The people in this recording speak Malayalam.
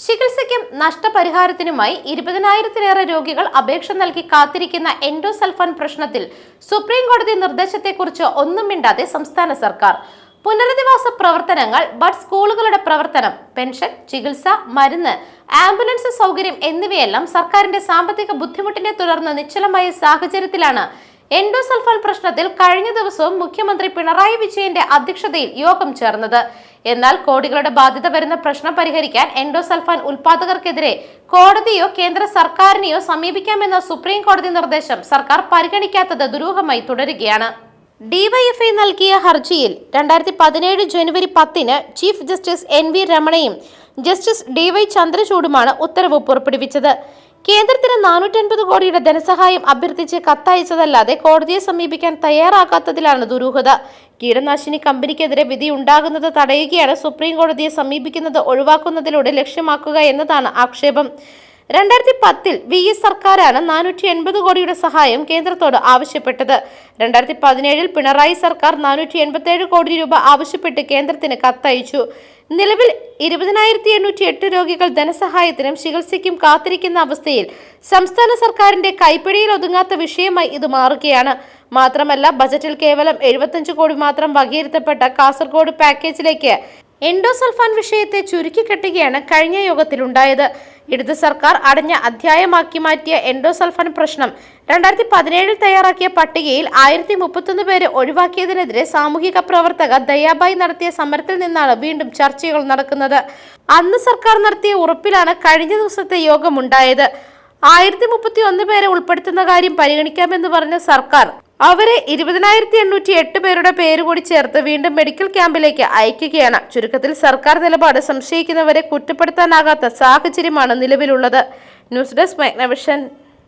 ചികിത്സയ്ക്കും നഷ്ടപരിഹാരത്തിനുമായി ഇരുപതിനായിരത്തിലേറെ രോഗികൾ അപേക്ഷ നൽകി കാത്തിരിക്കുന്ന എൻഡോസൾഫാൻ പ്രശ്നത്തിൽ സുപ്രീം കോടതി നിർദ്ദേശത്തെക്കുറിച്ച് ഒന്നും മിണ്ടാതെ സംസ്ഥാന സർക്കാർ. പുനരധിവാസ പ്രവർത്തനങ്ങൾ ബഡ് സ്കൂളുകളുടെ പ്രവർത്തനം പെൻഷൻ ചികിത്സ മരുന്ന് ആംബുലൻസ് സൗകര്യം എന്നിവയെല്ലാം സർക്കാരിന്റെ സാമ്പത്തിക ബുദ്ധിമുട്ടിനെ തുടർന്ന് നിശ്ചലമായ സാഹചര്യത്തിലാണ് എൻഡോസൾഫാൻ പ്രശ്നത്തിൽ കഴിഞ്ഞ ദിവസവും മുഖ്യമന്ത്രി പിണറായി വിജയന്റെ അധ്യക്ഷതയിൽ യോഗം ചേർന്നത്. എന്നാൽ കോടികളുടെ ബാധ്യത വരുന്ന പ്രശ്നം പരിഹരിക്കാൻ എൻഡോസൾഫാൻ ഉൽപാദകർക്കെതിരെ കോടതിയോ കേന്ദ്ര സർക്കാരിനെയോ സമീപിക്കാമെന്ന സുപ്രീം കോടതി നിർദ്ദേശം സർക്കാർ പരിഗണിക്കാത്തത് ദുരൂഹമായി തുടരുകയാണ്. ഡിവൈഎഫ്ഐ നൽകിയ ഹർജിയിൽ രണ്ടായിരത്തി പതിനേഴ് ജനുവരി പത്തിന് ചീഫ് ജസ്റ്റിസ് എൻ വി രമണയും ജസ്റ്റിസ് ഡി വൈ ചന്ദ്രചൂഡുമാണ് ഉത്തരവ് പുറപ്പെടുവിച്ചത്. കേന്ദ്രത്തിന് നാനൂറ്റൻപത് കോടിയുടെ ധനസഹായം അഭ്യർത്ഥിച്ച് കത്തയച്ചതല്ലാതെ കോടതിയെ സമീപിക്കാൻ തയ്യാറാകാത്തതിലാണ് ദുരൂഹത. കീടനാശിനി കമ്പനിക്കെതിരെ വിധി ഉണ്ടാകുന്നത് തടയുകയാണ് സുപ്രീം കോടതിയെ സമീപിക്കുന്നത് ഒഴിവാക്കുന്നതിലൂടെ ലക്ഷ്യമാക്കുക എന്നതാണ് ആക്ഷേപം. രണ്ടായിരത്തി പത്തിൽ വി എസ് സർക്കാരാണ് നാനൂറ്റി എൺപത് കോടിയുടെ സഹായം കേന്ദ്രത്തോട് ആവശ്യപ്പെട്ടത്. രണ്ടായിരത്തി പതിനേഴിൽ പിണറായി സർക്കാർ നാനൂറ്റി എൺപത്തേഴ് കോടി രൂപ ആവശ്യപ്പെട്ട് കേന്ദ്രത്തിന് കത്തയച്ചു. നിലവിൽ ഇരുപതിനായിരത്തി എണ്ണൂറ്റി എട്ട് രോഗികൾ ധനസഹായത്തിനും ചികിത്സയ്ക്കും കാത്തിരിക്കുന്ന അവസ്ഥയിൽ സംസ്ഥാന സർക്കാരിന്റെ കൈപ്പിടിയിൽ ഒതുങ്ങാത്ത വിഷയമായി ഇത് മാറുകയാണ്. മാത്രമല്ല ബജറ്റിൽ കേവലം എഴുപത്തഞ്ച് കോടി മാത്രം വകയിരുത്തപ്പെട്ട കാസർഗോഡ് പാക്കേജിലേക്ക് എൻഡോസൾഫാൻ വിഷയത്തെ ചുരുക്കിക്കെട്ടുകയാണ് കഴിഞ്ഞ യോഗത്തിലുണ്ടായത്. ഇടതു സർക്കാർ അടഞ്ഞ അധ്യായമാക്കി മാറ്റിയ എൻഡോസൾഫാൻ പ്രശ്നം രണ്ടായിരത്തി പതിനേഴിൽ തയ്യാറാക്കിയ പട്ടികയിൽ ആയിരത്തി മുപ്പത്തൊന്ന് പേരെ ഒഴിവാക്കിയതിനെതിരെ സാമൂഹിക പ്രവർത്തക ദയാബായി നടത്തിയ സമരത്തിൽ നിന്നാണ് വീണ്ടും ചർച്ചകൾ നടക്കുന്നത്. അന്ന് സർക്കാർ നടത്തിയ ഉറപ്പിലാണ് കഴിഞ്ഞ ദിവസത്തെ യോഗമുണ്ടായത്. ആയിരത്തി മുപ്പത്തി ഒന്ന് പേരെ ഉൾപ്പെടുത്തുന്ന കാര്യം പരിഗണിക്കാമെന്ന് പറഞ്ഞ സർക്കാർ അവരെ ഇരുപതിനായിരത്തി എണ്ണൂറ്റി എട്ട് പേരുടെ പേര് കൂടി ചേർത്ത് വീണ്ടും മെഡിക്കൽ ക്യാമ്പിലേക്ക് അയക്കുകയാണ്. ചുരുക്കത്തിൽ സർക്കാർ നിലപാട് സംശയിക്കുന്നവരെ കുറ്റപ്പെടുത്താനാകാത്ത സാഹചര്യമാണ് നിലവിലുള്ളത്. News desk മൈഗ്നവിഷൻ.